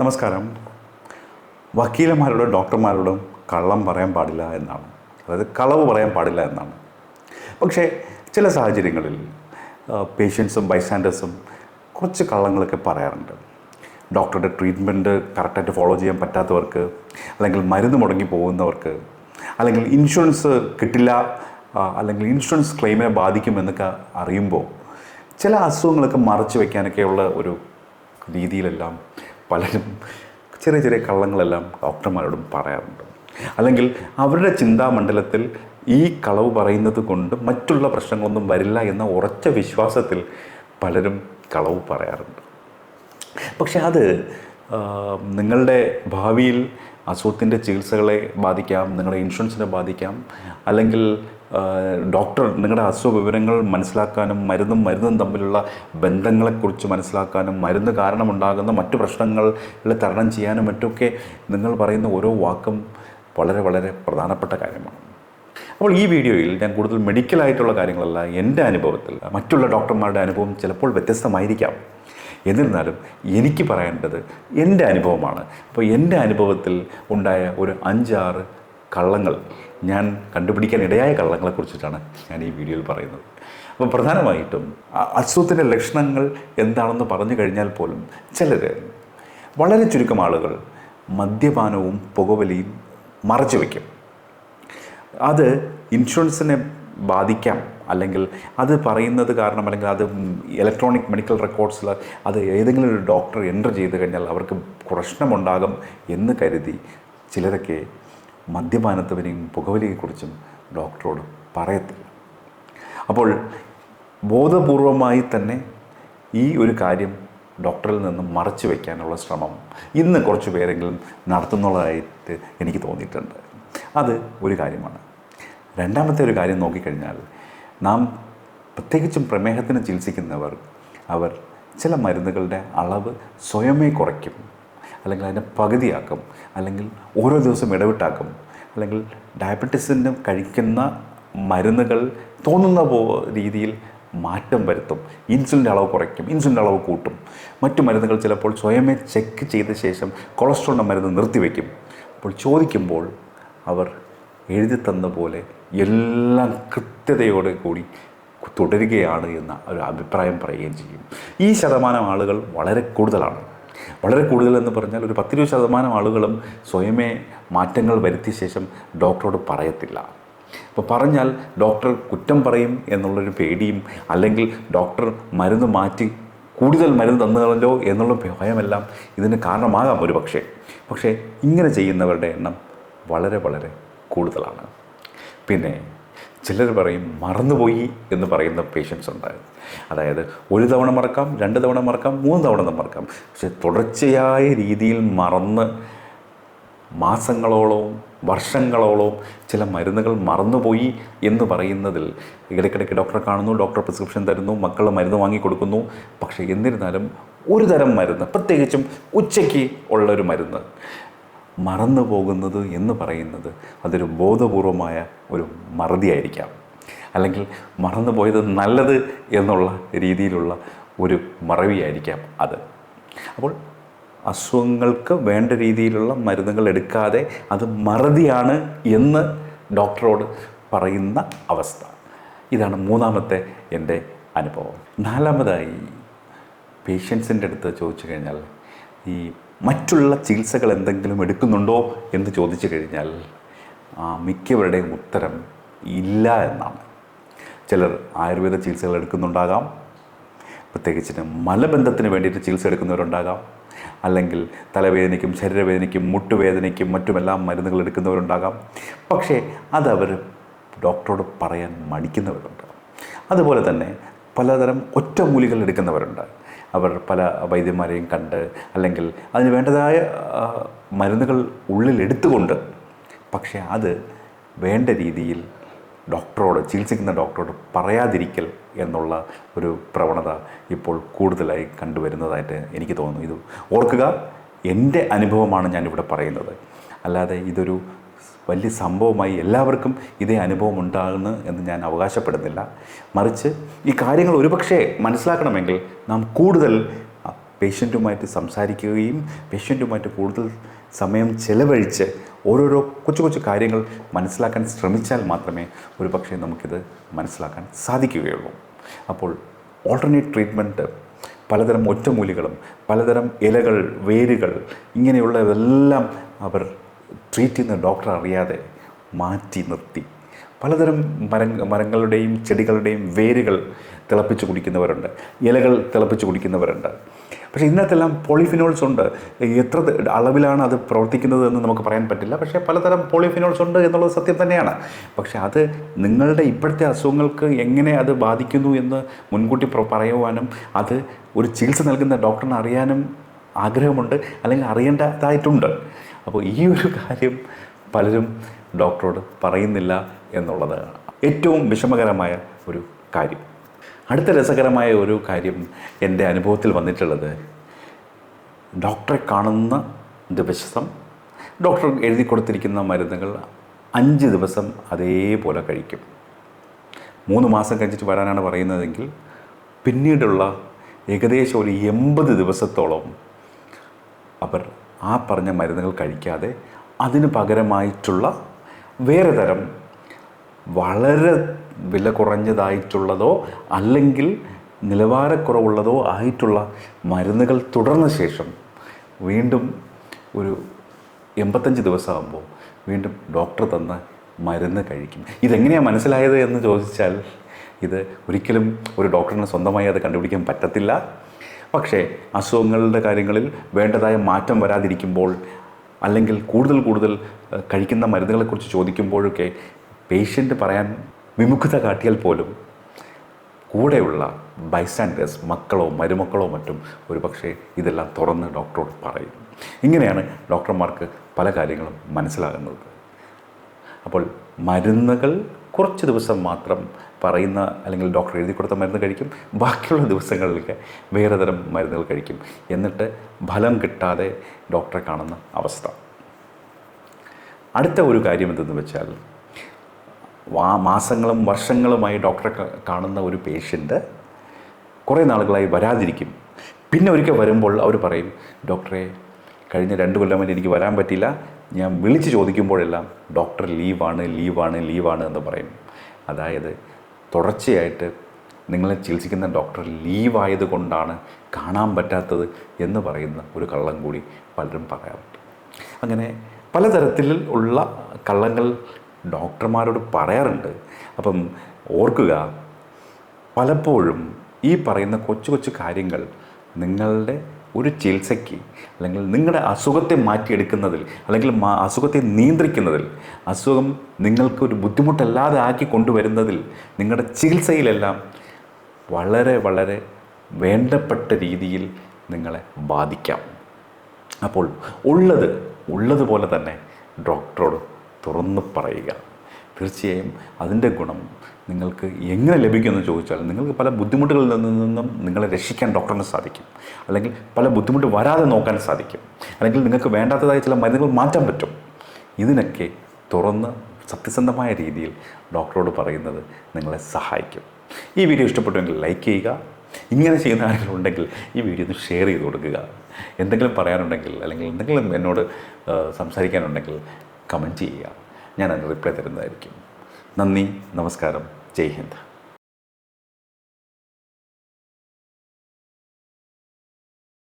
നമസ്കാരം. വക്കീലന്മാരോടും ഡോക്ടർമാരോടും കള്ളം പറയാൻ പാടില്ല എന്നാണ്. അതായത് കളവ് പറയാൻ പാടില്ല എന്നാണ്. പക്ഷേ ചില സാഹചര്യങ്ങളിൽ പേഷ്യൻസും ബൈസ്റ്റാൻഡേഴ്സും കുറച്ച് കള്ളങ്ങളൊക്കെ പറയാറുണ്ട്. ഡോക്ടറുടെ ട്രീറ്റ്മെന്റ് കറക്റ്റായിട്ട് ഫോളോ ചെയ്യാൻ പറ്റാത്തവർക്ക് അല്ലെങ്കിൽ മരുന്ന് മുടങ്ങി പോകുന്നവർക്ക് അല്ലെങ്കിൽ ഇൻഷുറൻസ് കിട്ടില്ല അല്ലെങ്കിൽ ഇൻഷുറൻസ് ക്ലെയിമിനെ ബാധിക്കുമെന്നൊക്കെ അറിയുമ്പോൾ ചില അസുഖങ്ങളൊക്കെ മറച്ചു വയ്ക്കാനൊക്കെയുള്ള ഒരു രീതിയിലെല്ലാം പലരും ചെറിയ ചെറിയ കള്ളങ്ങളെല്ലാം ഡോക്ടർമാരോടും പറയാറുണ്ട്. അല്ലെങ്കിൽ അവരുടെ ചിന്താമണ്ഡലത്തിൽ ഈ കളവ് പറയുന്നത് കൊണ്ട് മറ്റുള്ള പ്രശ്നങ്ങളൊന്നും വരില്ല എന്ന ഉറച്ച വിശ്വാസത്തിൽ പലരും കളവ് പറയാറുണ്ട്. പക്ഷെ അത് നിങ്ങളുടെ ഭാവിയിൽ അസുഖത്തിന്റെ ചികിത്സകളെ ബാധിക്കാം നിങ്ങളുടെ ഇൻഷുറൻസിനെ ബാധിക്കാം അല്ലെങ്കിൽ ഡോക്ടർ നിങ്ങളുടെ അസുഖ വിവരങ്ങൾ മനസ്സിലാക്കാനും മരുന്നും മരുന്നും തമ്മിലുള്ള ബന്ധങ്ങളെക്കുറിച്ച് മനസ്സിലാക്കാനും മരുന്ന് കാരണമുണ്ടാകുന്ന മറ്റു പ്രശ്നങ്ങളെ തരണം ചെയ്യാനും മറ്റൊക്കെ നിങ്ങൾ പറയുന്ന ഓരോ വാക്കും വളരെ വളരെ പ്രധാനപ്പെട്ട കാര്യമാണ്. അപ്പോൾ ഈ വീഡിയോയിൽ ഞാൻ കൂടുതൽ മെഡിക്കലായിട്ടുള്ള കാര്യങ്ങളല്ല എന്റെ അനുഭവത്തിൽ മറ്റുള്ള ഡോക്ടർമാരുടെ അനുഭവം ചിലപ്പോൾ വ്യത്യസ്തമായിരിക്കാം. എന്നിരുന്നാലും എനിക്ക് പറയേണ്ടത് എന്റെ അനുഭവമാണ്. അപ്പോൾ എന്റെ അനുഭവത്തിൽ ഉണ്ടായ ഒരു അഞ്ചാറ് കള്ളങ്ങൾ ഞാൻ കണ്ടുപിടിക്കാൻ ഇടയായ കള്ളങ്ങളെക്കുറിച്ചിട്ടാണ് ഞാൻ ഈ വീഡിയോയിൽ പറയുന്നത്. അപ്പം പ്രധാനമായിട്ടും അസുഖത്തിന്റെ ലക്ഷണങ്ങൾ എന്താണെന്ന് പറഞ്ഞു കഴിഞ്ഞാൽ പോലും ചിലർ വളരെ ചുരുക്കം ആളുകൾ മദ്യപാനവും പുകവലിയും മറച്ചു വയ്ക്കും. അത് ഇൻഷുറൻസിനെ ബാധിക്കാം അല്ലെങ്കിൽ അത് പറയുന്നത് കാരണം അല്ലെങ്കിൽ അത് ഇലക്ട്രോണിക് മെഡിക്കൽ റെക്കോർഡ്സിൽ അത് ഏതെങ്കിലും ഒരു ഡോക്ടർ എന്റർ ചെയ്ത് കഴിഞ്ഞാൽ അവർക്ക് പ്രശ്നമുണ്ടാകും എന്ന് കരുതി ചിലരൊക്കെ മദ്യപാനത്തിനെയും പുകവലിയെക്കുറിച്ചും ഡോക്ടറോട് പറയത്തില്ല. അപ്പോൾ ബോധപൂർവമായി തന്നെ ഈ ഒരു കാര്യം ഡോക്ടറിൽ നിന്നും മറച്ചു വയ്ക്കാനുള്ള ശ്രമം ഇന്ന് കുറച്ച് പേരെങ്കിലും നടത്തുന്നുള്ളതായിട്ട് എനിക്ക് തോന്നിയിട്ടുണ്ട്. അത് ഒരു കാര്യമാണ്. രണ്ടാമത്തെ ഒരു കാര്യം നോക്കിക്കഴിഞ്ഞാൽ നാം പ്രത്യേകിച്ചും പ്രമേഹത്തിന് ചികിത്സിക്കുന്നവർ അവർ ചില മരുന്നുകളുടെ അളവ് സ്വയമേ കുറയ്ക്കും. അല്ലെങ്കിൽ അതിനെ പകുതിയാക്കും അല്ലെങ്കിൽ ഓരോ ദിവസം ഇടവിട്ടാക്കും അല്ലെങ്കിൽ ഡയബറ്റീസിന് കഴിക്കുന്ന മരുന്നുകൾ തോന്നുന്ന പോ രീതിയിൽ മാറ്റം വരുത്തും ഇൻസുലിന്റെ അളവ് കുറയ്ക്കും ഇൻസുലിന്റെ അളവ് കൂട്ടും. മറ്റു മരുന്നുകൾ ചിലപ്പോൾ സ്വയമേ ചെക്ക് ചെയ്ത ശേഷം കൊളസ്ട്രോളിന്റെ മരുന്ന് നിർത്തിവെക്കും. അപ്പോൾ ചോദിക്കുമ്പോൾ അവർ എഴുതി തന്ന പോലെ എല്ലാം കൃത്യതയോടെ കൂടി തുടരുകയാണ് എന്ന ഒരു അഭിപ്രായം പറയുകയും ചെയ്യും. ഈ ശതമാനം ആളുകൾ വളരെ കൂടുതലാണ്. വളരെ കൂടുതൽ എന്ന് പറഞ്ഞാൽ ഒരു പത്തിരുപത് ശതമാനം ആളുകളും സ്വയമേ മാറ്റങ്ങൾ വരുത്തിയ ശേഷം ഡോക്ടറോട് പറയത്തില്ല. അപ്പോൾ പറഞ്ഞാൽ ഡോക്ടർ കുറ്റം പറയും എന്നുള്ളൊരു പേടിയും അല്ലെങ്കിൽ ഡോക്ടർ മരുന്ന് മാറ്റി കൂടുതൽ മരുന്ന് തന്നുകളല്ലോ എന്നുള്ള ഭയമെല്ലാം ഇതിന് കാരണമാകാം ഒരു പക്ഷേ. പക്ഷേ ഇങ്ങനെ ചെയ്യുന്നവരുടെ എണ്ണം വളരെ വളരെ കൂടുതലാണ്. പിന്നെ ചിലർ പറയും മറന്നുപോയി എന്ന് പറയുന്ന പേഷ്യൻസ് ഉണ്ട് അതായത് ഒരു തവണ മറക്കാം രണ്ട് തവണ മറക്കാം മൂന്ന് തവണ മറക്കാം. പക്ഷെ തുടർച്ചയായ രീതിയിൽ മറന്ന് മാസങ്ങളോളവും വർഷങ്ങളോളവും ചില മരുന്നുകൾ മറന്നുപോയി എന്ന് പറയുന്നതിൽ ഇടയ്ക്കിടയ്ക്ക് ഡോക്ടറെ കാണുന്നു ഡോക്ടർ പ്രിസ്ക്രിപ്ഷൻ തരുന്നു മക്കൾ മരുന്ന് വാങ്ങി കൊടുക്കുന്നു. പക്ഷേ എന്നിരുന്നാലും ഒരു തരം മരുന്ന് പ്രത്യേകിച്ചും ഉച്ചയ്ക്ക് ഉള്ളൊരു മരുന്ന്. മറന്നു പോകുന്നത് എന്ന് പറയുന്നത് അതൊരു ബോധപൂർവമായ ഒരു മറതിയായിരിക്കാം. അല്ലെങ്കിൽ മറന്നു പോയത് നല്ലത് എന്നുള്ള രീതിയിലുള്ള ഒരു മറവിയായിരിക്കാം അത്. അപ്പോൾ അസുഖങ്ങൾക്ക് വേണ്ട രീതിയിലുള്ള മരുന്നുകൾ എടുക്കാതെ അത് മറതിയാണ് എന്ന് ഡോക്ടറോട് പറയുന്ന അവസ്ഥ. ഇതാണ് മൂന്നാമത്തെ എന്റെ അനുഭവം. നാലാമതായി പേഷ്യൻസിന്റെ അടുത്ത് ചോദിച്ചു കഴിഞ്ഞാൽ ഈ മറ്റുള്ള ചികിത്സകൾ എന്തെങ്കിലും എടുക്കുന്നുണ്ടോ എന്ന് ചോദിച്ചു കഴിഞ്ഞാൽ ആ, മിക്കവരുടെയും ഉത്തരം ഇല്ല എന്നാണ്. ചിലർ ആയുർവേദ ചികിത്സകൾ എടുക്കുന്നുണ്ടാകാം പ്രത്യേകിച്ചിന് മലബന്ധത്തിന് വേണ്ടിയിട്ട് ചികിത്സ എടുക്കുന്നവരുണ്ടാകാം അല്ലെങ്കിൽ തലവേദനയ്ക്കും ശരീരവേദനയ്ക്കും മുട്ടുവേദനയ്ക്കും മറ്റുമെല്ലാം മരുന്നുകൾ എടുക്കുന്നവരുണ്ടാകാം. പക്ഷേ അതവർ ഡോക്ടറോട് പറയാൻ മടിക്കുന്നവരുണ്ട്. അതുപോലെ തന്നെ പലതരം ഒറ്റമൂലികൾ എടുക്കുന്നവരുണ്ട്. അവർ പല വൈദ്യന്മാരെയും കണ്ട് അല്ലെങ്കിൽ അതിന് വേണ്ടതായ മരുന്നുകൾ ഉള്ളിലെടുത്തുകൊണ്ട് പക്ഷേ അത് വേണ്ട രീതിയിൽ ഡോക്ടറോട് ചികിത്സിക്കുന്ന ഡോക്ടറോട് പറയാതിരിക്കൽ എന്നുള്ള ഒരു പ്രവണത ഇപ്പോൾ കൂടുതലായി കണ്ടുവരുന്നതായിട്ട് എനിക്ക് തോന്നുന്നു. ഇത് ഓർക്കുക എന്റെ അനുഭവമാണ് ഞാനിവിടെ പറയുന്നത്. അല്ലാതെ ഇതൊരു വലിയ സംഭവമായി എല്ലാവർക്കും ഇതേ അനുഭവം ഉണ്ടാകുന്നു എന്ന് ഞാൻ അവകാശപ്പെടുന്നില്ല. മറിച്ച് ഈ കാര്യങ്ങൾ ഒരുപക്ഷേ മനസ്സിലാക്കണമെങ്കിൽ നാം കൂടുതൽ പേഷ്യന്റുമായിട്ട് സംസാരിക്കുകയും പേഷ്യന്റുമായിട്ട് കൂടുതൽ സമയം ചിലവഴിച്ച് ഓരോരോ കൊച്ചു കൊച്ചു കാര്യങ്ങൾ മനസ്സിലാക്കാൻ ശ്രമിച്ചാൽ മാത്രമേ ഒരു പക്ഷേ നമുക്കിത് മനസ്സിലാക്കാൻ സാധിക്കുകയുള്ളൂ. അപ്പോൾ ഓൾട്ടർനേറ്റ് ട്രീറ്റ്മെന്റ് പലതരം ഒറ്റമൂലികളും പലതരം ഇലകൾ വേരുകൾ ഇങ്ങനെയുള്ളതെല്ലാം അവർ ട്രീറ്റ് ചെയ്യുന്ന ഡോക്ടർ അറിയാതെ മാറ്റി നിർത്തി. പലതരം മര മരങ്ങളുടെയും ചെടികളുടെയും വേരുകൾ തിളപ്പിച്ച് കുടിക്കുന്നവരുണ്ട്. ഇലകൾ തിളപ്പിച്ച് കുടിക്കുന്നവരുണ്ട്. പക്ഷേ ഇതിനകത്തെല്ലാം പോളിഫിനോൾസ് ഉണ്ട്. എത്ര അളവിലാണ് അത് പ്രവർത്തിക്കുന്നത് എന്ന് നമുക്ക് പറയാൻ പറ്റില്ല. പക്ഷേ പലതരം പോളിഫിനോൾസ് ഉണ്ട് എന്നുള്ളത് സത്യം തന്നെയാണ്. പക്ഷേ അത് നിങ്ങളുടെ ഇപ്പോഴത്തെ അസുഖങ്ങൾക്ക് എങ്ങനെ അത് ബാധിക്കുന്നു എന്ന് മുൻകൂട്ടി പറയുവാനും അത് ഒരു ചികിത്സ നൽകുന്ന ഡോക്ടറിന് അറിയാനും ആഗ്രഹമുണ്ട്. അല്ലെങ്കിൽ അറിയേണ്ടതായിട്ടുണ്ട്. അപ്പോൾ ഈ ഒരു കാര്യം പലരും ഡോക്ടറോട് പറയുന്നില്ല എന്നുള്ളത് ഏറ്റവും വിഷമകരമായ ഒരു കാര്യം. അടുത്ത രസകരമായ ഒരു കാര്യം എന്റെ അനുഭവത്തിൽ വന്നിട്ടുള്ളത്. ഡോക്ടറെ കാണുന്ന ദിവസം ഡോക്ടർ എഴുതി കൊടുത്തിരിക്കുന്ന മരുന്നുകൾ അഞ്ച് ദിവസം അതേപോലെ കഴിക്കും. മൂന്ന് മാസം കഴിച്ചിട്ട് വരാനാണ് പറയുന്നതെങ്കിൽ പിന്നീടുള്ള ഏകദേശം ഒരു എൺപത് ദിവസത്തോളം അവർ ആ പറഞ്ഞ മരുന്നുകൾ കഴിക്കാതെ അതിന് പകരമായിട്ടുള്ള വേറെ തരം വളരെ വില കുറഞ്ഞതായിട്ടുള്ളതോ അല്ലെങ്കിൽ നിലവാരക്കുറവുള്ളതോ ആയിട്ടുള്ള മരുന്നുകൾ തുടർന്ന ശേഷം വീണ്ടും ഒരു എൺപത്തഞ്ച് ദിവസമാകുമ്പോൾ വീണ്ടും ഡോക്ടർ തന്ന മരുന്ന് കഴിക്കും. ഇതെങ്ങനെയാണ് മനസ്സിലായത് എന്ന് ചോദിച്ചാൽ ഇത് ഒരിക്കലും ഒരു ഡോക്ടറിന് സ്വന്തമായി അത് കണ്ടുപിടിക്കാൻ പറ്റത്തില്ല. പക്ഷേ അസുഖങ്ങളുടെ കാര്യങ്ങളിൽ വേണ്ടതായ മാറ്റം വരാതിരിക്കുമ്പോൾ അല്ലെങ്കിൽ കൂടുതൽ കൂടുതൽ കഴിക്കുന്ന മരുന്നുകളെക്കുറിച്ച് ചോദിക്കുമ്പോഴൊക്കെ പേഷ്യന്റ് പറയാൻ വിമുഖത കാട്ടിയാൽ പോലും കൂടെയുള്ള ബൈസ്റ്റാൻഡേഴ്സ് മക്കളോ മരുമക്കളോ മറ്റും ഒരു പക്ഷേ ഇതെല്ലാം തുറന്ന് ഡോക്ടറോട് പറയും. ഇങ്ങനെയാണ് ഡോക്ടർമാർക്ക് പല കാര്യങ്ങളും മനസ്സിലാകുന്നത്. അപ്പോൾ മരുന്നുകൾ കുറച്ച് ദിവസം മാത്രം പറയുന്ന അല്ലെങ്കിൽ ഡോക്ടർ എഴുതി കൊടുത്ത മരുന്ന് കഴിക്കും. ബാക്കിയുള്ള ദിവസങ്ങളിലൊക്കെ വേറെ തരം മരുന്നുകൾ കഴിക്കും. എന്നിട്ട് ഫലം കിട്ടാതെ ഡോക്ടറെ കാണുന്ന അവസ്ഥ. അടുത്ത ഒരു കാര്യം എന്തെന്ന് വെച്ചാൽ വാ മാസങ്ങളും വർഷങ്ങളുമായി ഡോക്ടറെ കാണുന്ന ഒരു പേഷ്യന്റ് കുറേ നാളുകളായി വരാതിരിക്കും. പിന്നെ ഒരിക്കൽ വരുമ്പോൾ അവർ പറയും ഡോക്ടറെ കഴിഞ്ഞ രണ്ട് കൊല്ലം വരെ എനിക്ക് വരാൻ പറ്റില്ല ഞാൻ വിളിച്ച് ചോദിക്കുമ്പോഴെല്ലാം ഡോക്ടർ ലീവാണ് ലീവാണ് ലീവാണ് എന്ന് പറയും. അതായത് തുടർച്ചയായിട്ട് നിങ്ങളെ ചികിത്സിക്കുന്ന ഡോക്ടർ ലീവായത് കൊണ്ടാണ് കാണാൻ പറ്റാത്തത് എന്ന് പറയുന്ന ഒരു കള്ളം കൂടി പലരും പറയാറുണ്ട്. അങ്ങനെ പലതരത്തിൽ ഉള്ള കള്ളങ്ങൾ ഡോക്ടർമാരോട് പറയാറുണ്ട്. അപ്പം ഓർക്കുക പലപ്പോഴും ഈ പറയുന്ന കൊച്ചു കൊച്ചു കാര്യങ്ങൾ നിങ്ങളുടെ ഒരു ചികിത്സയ്ക്ക് അല്ലെങ്കിൽ നിങ്ങളുടെ അസുഖത്തെ മാറ്റിയെടുക്കുന്നതിൽ അല്ലെങ്കിൽ അസുഖത്തെ നിയന്ത്രിക്കുന്നതിൽ അസുഖം നിങ്ങൾക്ക് ഒരു ബുദ്ധിമുട്ടല്ലാതെ ആക്കി കൊണ്ടുവരുന്നതിൽ നിങ്ങളുടെ ചികിത്സയിലെല്ലാം വളരെ വളരെ വേണ്ടപ്പെട്ട രീതിയിൽ നിങ്ങളെ ബാധിക്കാം. അപ്പോൾ ഉള്ളത് ഉള്ളതുപോലെ തന്നെ ഡോക്ടറോട് തുറന്നു പറയുക. തീർച്ചയായും അതിന്റെ ഗുണം നിങ്ങൾക്ക് എങ്ങനെ ലഭിക്കുമെന്ന് ചോദിച്ചാൽ നിങ്ങൾക്ക് പല ബുദ്ധിമുട്ടുകളിൽ നിന്നും നിങ്ങളെ രക്ഷിക്കാൻ ഡോക്ടറിന് സാധിക്കും. അല്ലെങ്കിൽ പല ബുദ്ധിമുട്ട് വരാതെ നോക്കാൻ സാധിക്കും. അല്ലെങ്കിൽ നിങ്ങൾക്ക് വേണ്ടാത്തതായ ചില മരുന്നുകൾ മാറ്റാൻ പറ്റും. ഇതിനൊക്കെ തുറന്ന് സത്യസന്ധമായ രീതിയിൽ ഡോക്ടറോട് പറയുന്നത് നിങ്ങളെ സഹായിക്കും. ഈ വീഡിയോ ഇഷ്ടപ്പെട്ടുവെങ്കിൽ ലൈക്ക് ചെയ്യുക. ഇങ്ങനെ ചെയ്യുന്ന ആരെങ്കിലും ഉണ്ടെങ്കിൽ ഈ വീഡിയോ ഒന്ന് ഷെയർ ചെയ്ത് കൊടുക്കുക. എന്തെങ്കിലും പറയാനുണ്ടെങ്കിൽ അല്ലെങ്കിൽ എന്തെങ്കിലും എന്നോട് സംസാരിക്കാനുണ്ടെങ്കിൽ കമന്റ് ചെയ്യുക. ഞാൻ അതിന് റിപ്ലൈ തരുന്നതായിരിക്കും. നന്ദി നമസ്കാരം. ജയ് ഹിന്ദ്.